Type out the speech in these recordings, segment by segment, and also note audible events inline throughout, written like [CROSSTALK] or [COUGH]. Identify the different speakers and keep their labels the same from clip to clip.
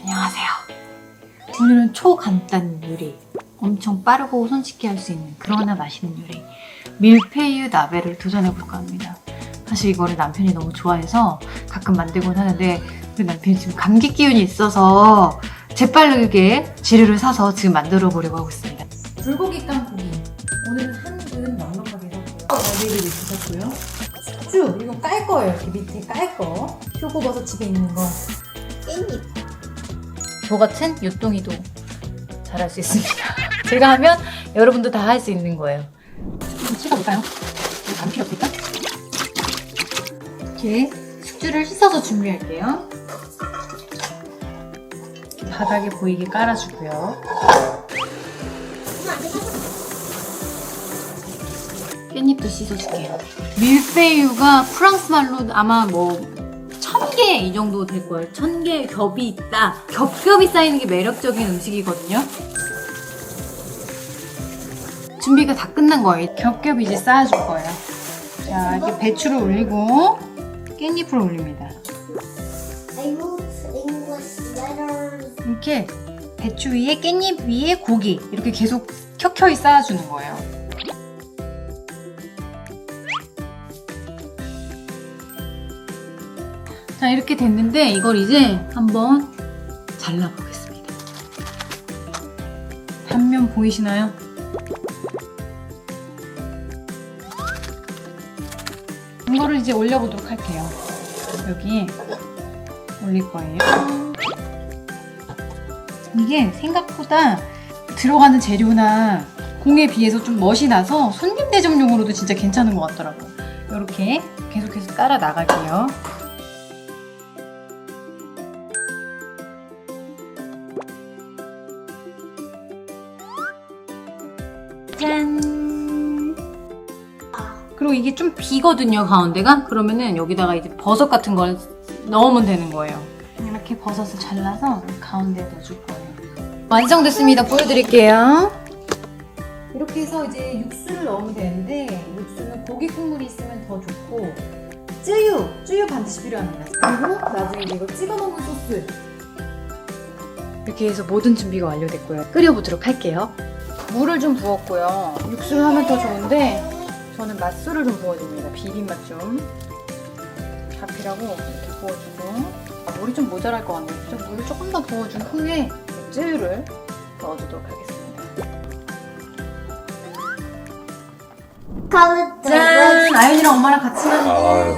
Speaker 1: 안녕하세요. 오늘은 초간단 요리. 엄청 빠르고 손쉽게 할 수 있는 그러나 맛있는 요리. 밀푀유 나베를 도전해볼까 합니다. 사실 이거를 남편이 너무 좋아해서 가끔 만들곤 하는데 우리 남편이 지금 감기 기운이 있어서 재빠르게 재료를 사서 지금 만들어 보려고 하고 있습니다. 불고기 깐 고기. 오늘은 한근 넉넉하게 샀고요. 어디를 샀고요. 숙주. 이거 깔 거예요. 이렇게 밑에 깔 거. 표고버섯 집에 있는 거. 깻잎. 저 같은 요똥이도 잘할 수 있습니다. [LAUGHS] 제가 하면 여러분도 다 할 수 있는 거예요. 좀 찍어볼까요? 안 필요 없을까? 이렇게 숙주를 씻어서 준비할게요. 바닥에 보이게 깔아주고요. 깻잎도 씻어줄게요. 밀푀유가 프랑스 말로 아마 뭐 천 개 이 정도 될 거예요. 천 개 겹이 있다. 겹겹이 쌓이는 게 매력적인 음식이거든요. 준비가 다 끝난 거예요. 겹겹이 이제 쌓아줄 거예요. 자, 이렇게 배추를 올리고 깻잎을 올립니다. 이렇게 배추 위에 깻잎 위에 고기 이렇게 계속 켜켜이 쌓아주는 거예요. 자 이렇게 됐는데 이걸 이제 한번 잘라보겠습니다. 단면 보이시나요? 이거를 이제 올려보도록 할게요. 여기 올릴 거예요. 이게 생각보다 들어가는 재료나 공에 비해서 좀 멋이 나서 손님 대접용으로도 진짜 괜찮은 것 같더라고요. 이렇게 계속해서 깔아 나갈게요. 짠! 그리고 이게 좀 비거든요, 가운데가? 그러면은 여기다가 이제 버섯 같은 걸 넣으면 되는 거예요. 이렇게 버섯을 잘라서 가운데에 넣어줄 거예요. 완성됐습니다. 보여드릴게요. 이렇게 해서 이제 육수를 넣으면 되는데 육수는 고기 국물이 있으면 더 좋고 쯔유, 쯔유 반드시 필요합니다. 그리고 나중에 이거 찍어 먹는 소스 이렇게 해서 모든 준비가 완료됐고요. 끓여보도록 할게요. 물을 좀 부었고요. 육수를 하면 더 좋은데 저는 맛술을 좀 부어줍니다. 비린맛 좀 잡히라고 이렇게 부어주고 아, 물이 좀 모자랄 것 같네요. 그래서 물을 조금 더 부어준 후에 쯔유를 넣어주도록 하겠습니다. 짠! 아윤이랑 엄마랑 같이 마는데
Speaker 2: 아유,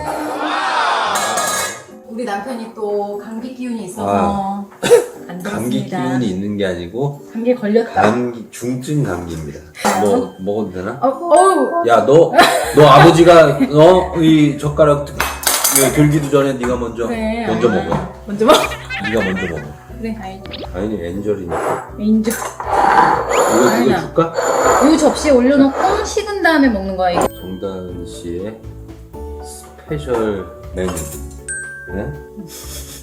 Speaker 1: 우리 남편이 또 감기 기운이 있어서 안
Speaker 2: 감기. 기운이 있는 게 아니고
Speaker 1: 감기에 걸렸다.
Speaker 2: 감기 중증 감기입니다. 뭐 먹어도 되나?
Speaker 1: 어, 어우!
Speaker 2: 야, 너, 너 아버지가 어 이 젓가락 이거 들기도 전에 네가 먼저
Speaker 1: 그래,
Speaker 2: 먼저
Speaker 1: 아윤아.
Speaker 2: 먹어.
Speaker 1: 먼저 먹어.
Speaker 2: 네가 먼저 먹어.
Speaker 1: 그래, 아윤이.
Speaker 2: 아니 엔젤이니까.
Speaker 1: 인정.
Speaker 2: 이거 이거
Speaker 1: 아윤아.
Speaker 2: 줄까?
Speaker 1: 이 접시에 올려놓고 식은 다음에 먹는 거야, 이거.
Speaker 2: 정다은 씨의 스페셜 메뉴. 네?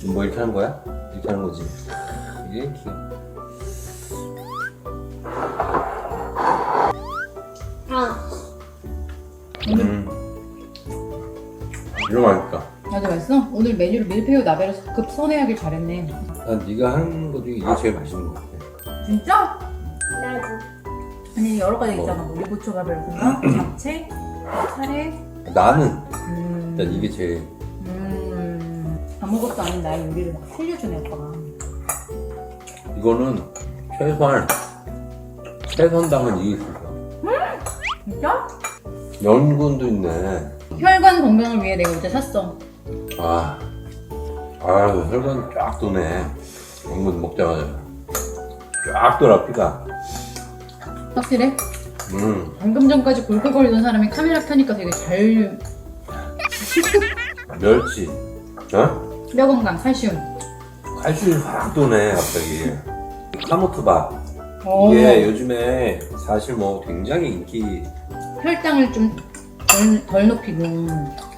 Speaker 2: 뭐 이렇게 하는 거야? 이렇게 하는 거지. 이게 기가.
Speaker 3: 아,
Speaker 2: 음. 이거 맛있다.
Speaker 1: 맞아, 맛있어? 오늘 메뉴를 밀푀유 나베로 급 선회하길 잘했네.
Speaker 2: 난 네가 하는 거 중에 이게 제일 맛있는 것 같아.
Speaker 1: 진짜?
Speaker 3: 나도.
Speaker 1: 아니, 여러 가지
Speaker 2: 뭐?
Speaker 1: 있잖아. 뭐, 리고초가베르구나, 잡채, [CLEARS THROAT] 카레.
Speaker 2: 나는
Speaker 1: 음.
Speaker 2: 일단 이게 제일
Speaker 1: 음. 아무것도 아닌 나의 요리를 막 틀려주네, 오빠가.
Speaker 2: 이거는 최소한 최선 당은 이게 있어.
Speaker 1: 진짜?
Speaker 2: 연근도 있네.
Speaker 1: 혈관 건강을 위해 내가 어제 샀어.
Speaker 2: 아, 아유 혈관 쫙 도네. 연근 먹자마자 쫙 돌아 피가.
Speaker 1: 확실해?
Speaker 2: 음,
Speaker 1: 방금 전까지 골골거리던 사람이 카메라 켜니까 되게 잘 [LAUGHS]
Speaker 2: 멸치. 어?
Speaker 1: 뼈 건강, 칼슘.
Speaker 2: 칼슘이 확 도네 갑자기. 카모트밥.
Speaker 1: 어,
Speaker 2: 이게 요즘에 사실 뭐 굉장히 인기
Speaker 1: 혈당을 좀 덜, 덜 높이고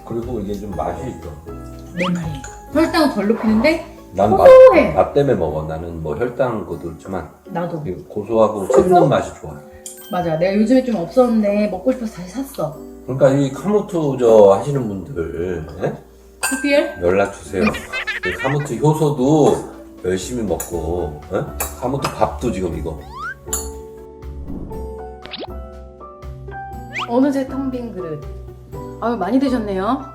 Speaker 2: 그리고 이게 좀 맛이 있어.
Speaker 1: 내 말이 혈당을 덜 높이는데
Speaker 2: 난 맛,
Speaker 1: 고소해.
Speaker 2: 맛 때문에 먹어. 나는 뭐 혈당 그도 그렇지만
Speaker 1: 나도
Speaker 2: 이게 고소하고 씹는 맛이 좋아.
Speaker 1: 맞아 내가 요즘에 좀 없었는데 먹고 싶어서 다시 샀어
Speaker 2: 그러니까 이 카모토 저 하시는 분들 예?
Speaker 1: PPL?
Speaker 2: 연락 주세요. 그 카무트 효소도 열심히 먹고, 어? 카무트 밥도 지금 이거.
Speaker 1: 어느새 텅 빈 그릇. 아유, 많이 드셨네요.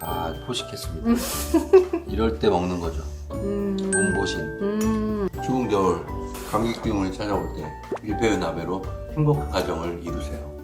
Speaker 2: 아, 포식했습니다. [LAUGHS] 이럴 때 먹는 거죠.
Speaker 1: 음.
Speaker 2: 몸보신.
Speaker 1: 음.
Speaker 2: 추운 겨울 감기 기운을 찾아올 때 밀폐유 나베로 행복한 가정을 이루세요.